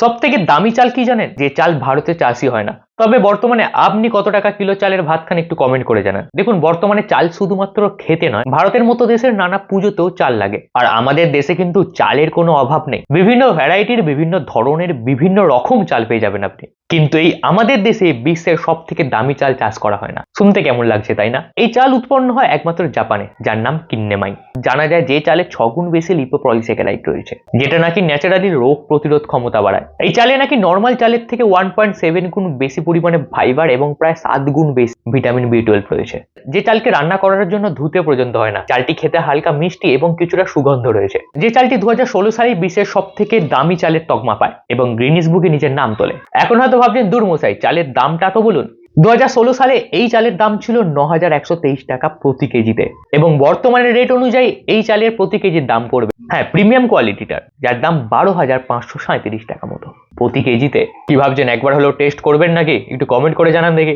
সব থেকে দামি চাল কি জানেন? যে চাল ভারতে চাষই হয় না। তবে বর্তমানে আপনি কত টাকা কিলো চালের ভাত খান একটু কমেন্ট করে জানান। দেখুন, বর্তমানে চাল শুধুমাত্র খেতে নয়, ভারতের মতো দেশের নানা পুজোতেও চাল লাগে। আর আমাদের দেশে কিন্তু চালের কোনো অভাব নেই। বিভিন্ন ভ্যারাইটির বিভিন্ন ধরনের বিভিন্ন রকম চাল পেয়ে যাবেন আপনি। কিন্তু এই আমাদের দেশে বিশ্বের সব থেকে দামি চাল চাষ করা হয় না। শুনতে কেমন লাগছে, তাই না? এই চাল উৎপন্ন হয় একমাত্র জাপানে, যার নাম কিন্নেমাই। জানা যায় যে চালে ছগুণ বেশি লিপোপলিস্যাকারাইড রয়েছে, যেটা নাকি ন্যাচারালি রোগ প্রতিরোধ ক্ষমতা বাড়ায়। এই চালে নাকি নর্মাল চালের থেকে ওয়ান পয়েন্ট সেভেন গুণ বেশি পরিমাণে ফাইবার এবং প্রায় সাত গুণ বেশি ভিটামিন বি টুয়েলভ রয়েছে। যে চালকে রান্না করার জন্য ধুতে পর্যন্ত হয় না। চালটি খেতে হালকা মিষ্টি এবং কিছুটা সুগন্ধ রয়েছে। যে চালটি দু হাজার ষোলো সালে বিশ্বের সব থেকে দামি চালের তকমা পায় এবং গ্রিনিস বুকে নিজের নাম তোলে। এখন হয়তো ভাবছেন দুর্মশাই চালের দামটা তো বলুন। দু সালে এই চালের দাম ছিল ন টাকা প্রতি কেজিতে এবং বর্তমানে রেট অনুযায়ী এই চালের প্রতি কেজির দাম পড়বে। হ্যাঁ প্রিমিয়াম কোয়ালিটিটার যার দাম বারো হাজার পাঁচশো সাঁত্রিশ টাকা মতো প্রতি কেজিতে। কি ভাবছেন, একবার হলেও টেস্ট করবেন নাকি? একটু কমেন্ট করে জানান দেখি।